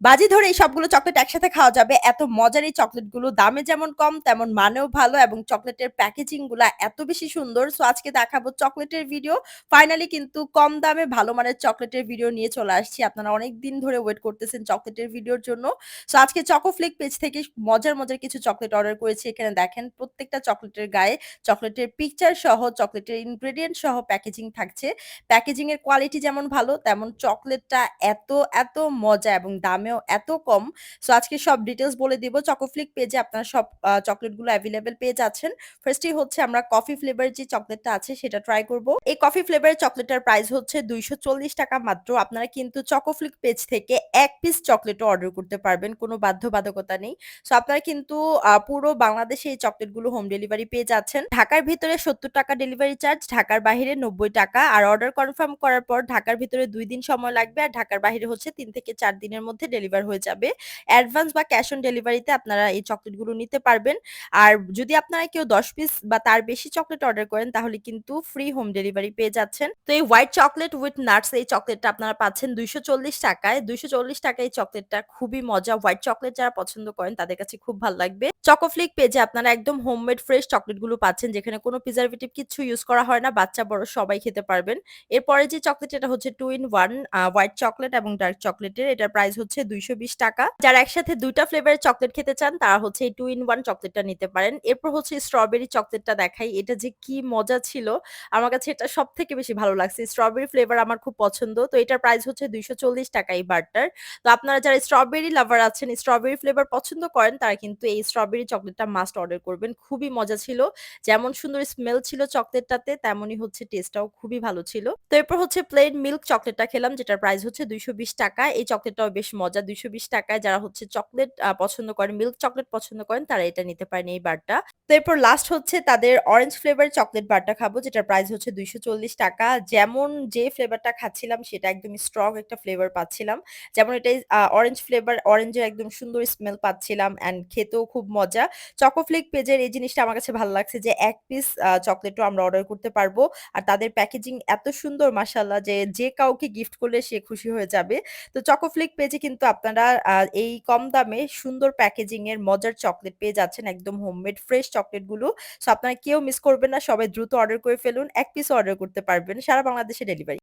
বাজি ধরে এই সবগুলো চকলেট একসাথে খাওয়া যাবে। এত মজার এই চকলেটগুলো দামে যেমন কম তেমন মানেও ভালো এবং চকলেটের প্যাকেজিংগুলা এত বেশি সুন্দর। সো আজকে দেখাবো চকলেটের ভিডিও। ফাইনালি কিন্তু কম দামে ভালো মানের চকলেটের ভিডিও নিয়ে চলে আসছি। আপনারা অনেক দিন ধরে ওয়েট করতেছেন চকলেটের ভিডিওর জন্য। সো আজকে চকোফ্লিক পেজ থেকে মজার, মজার কিছু চকলেট অর্ডার করেছি। এখানে দেখেন প্রত্যেকটা চকলেটের গায়ে চকলেটের পিকচার সহ চকলেটের ইনগ্রেডিয়েন্ট সহ প্যাকেজিং থাকছে। প্যাকেজিং এর কোয়ালিটি যেমন ভালো তেমন চকলেটটা এত, এত মজা এবং দামেও এত কম। সো আজকে সব ডিটেইলস বলে দিব। চকোফ্লিক পেজে আপনারা সব চকলেটগুলো এভেইলেবল পেয়ে যাচ্ছেন। ফার্স্টেই হচ্ছে আমরা কফি ফ্লেভার যে চকলেটটা আছে সেটা ট্রাই করব। এই কফি ফ্লেভারের চকলেটটার প্রাইস হচ্ছে ৳২৪০ মাত্র। আপনারা কিন্তু চকোফ্লিক পেজ থেকে এক পিস চকলেটও অর্ডার করতে পারবেন। কোনো বাধ্যবাধকতা নেই। সো আপনারা কিন্তু পুরো বাংলাদেশে এই চকলেটগুলো হোম ডেলিভারি পেয়ে যাচ্ছেন। ঢাকার ভিতরে ৳৭০ ডেলিভারি চার্জ, ঢাকার বাহিরে ৳৯০ আর অর্ডার কনফার্ম করার পর ঢাকার ভিতরে দুই দিন সময় লাগবে আর ঢাকার বাহিরে হচ্ছে তিন থেকে চার দিনের মধ্যে ডেলিভার হয়ে যাবে। অ্যাডভান্স বা ক্যাশ অন ডেলিভারিতে আপনারা এই চকলেটগুলো নিতে পারবেন। আর যদি আপনারা কেউ ১০ পিস বা তার বেশি চকলেট অর্ডার করেন, তাহলে কিন্তু ফ্রি হোম ডেলিভারি পেয়ে যাচ্ছেন। তো এই হোয়াইট চকলেট উইথ নাটস এই চকলেটটা আপনারা পাচ্ছেন ৳২৪০ টাকায়। ৳২৪০ টাকায় এই চকলেটটা খুবই মজা। হোয়াইট চকলেট যারা পছন্দ করেন, তাদের কাছে খুব ভালো লাগবে। চকোফ্লিক পেজে আপনারা একদম হোমমেড ফ্রেশ চকলেটগুলো পাচ্ছেন, যেখানে কোনো প্রিজারভেটিভ কিছু ইউজ করা হয় না। বাচ্চা, বড় সবাই খেতে পারবেন। এরপরে যে চকলেট এটা হচ্ছে two in 1 a white chocolate এবং ডার্ক চকলেটের। এটার প্রাইস হচ্ছে ৳২২০ যারা একসাথে ২ টা ফ্লেভারের চকলেট খেতে চান তারা হচ্ছে এই 2 ইন 1 চকলেটটা নিতে পারেন। এরপর হচ্ছে স্ট্রবেরি চকলেটটা দেখাই। এটা যে কি মজা ছিল! আমার কাছে এটা সবথেকে বেশি ভালো লাগছে। স্ট্রবেরি ফ্লেভার আমার খুব পছন্দ। তো এটার প্রাইস হচ্ছে ৳২৪০ এই বারটার। তো আপনারা যারা স্ট্রবেরি লাভার আছেন, স্ট্রবেরি ফ্লেভার পছন্দ করেন তারা কিন্তু এই স্ট্রবেরি চকলেটটা মাস্ট অর্ডার করবেন। খুবই মজা ছিল। যেমন সুন্দর স্মেল ছিল চকলেটটাতে তেমনই হচ্ছে টেস্টটাও খুবই ভালো ছিল। তো এরপর হচ্ছে প্লেন মিল্ক চকলেটটা খেলাম যেটার প্রাইস হচ্ছে ৳২২০ এই চকলেটটাও বেশ মজা। ৳২২০ যারা হচ্ছে চকলেট পছন্দ করেন, মিল্ক চকলেট পছন্দ করেন তারা এটা নিতে পারেন এই বারটা। তো এরপর লাস্ট হচ্ছে তাদের অরেঞ্জ ফ্লেভার চকলেট বারটা খাব যেটার প্রাইস হচ্ছে ৳২৪০ যেমন যে ফ্লেভারটা খাচ্ছিলাম সেটা একদমই স্ট্রং একটা ফ্লেভার পাচ্ছিলাম। যেমন এটাই অরেঞ্জ ফ্লেভার, অরেঞ্জের একদম সুন্দর স্মেল পাচ্ছিলাম অ্যান্ড খেতেও খুব মজা। চকোফ্লিক পেজের এই জিনিসটা আমার কাছে ভালো লাগছে যে এক পিস চকলেটও আমরা অর্ডার করতে পারব। আর তাদের প্যাকেজিং এত সুন্দর মাশাআল্লাহ যে, যে কাউকে গিফট করলে সে খুশি হয়ে যাবে। তো চকোফ্লিক পেজে কিন্তু আপনারা এই কম দামে সুন্দর প্যাকেজিং এর মজার চকলেট পেয়ে যাচ্ছেন একদম হোমমেড ফ্রেশ চকলেটগুলো। সো আপনারা কেউ মিস করবেন না। সবাই দ্রুত অর্ডার করে ফেলুন। এক পিস অর্ডার করতে পারবেন। সারা বাংলাদেশে ডেলিভারি।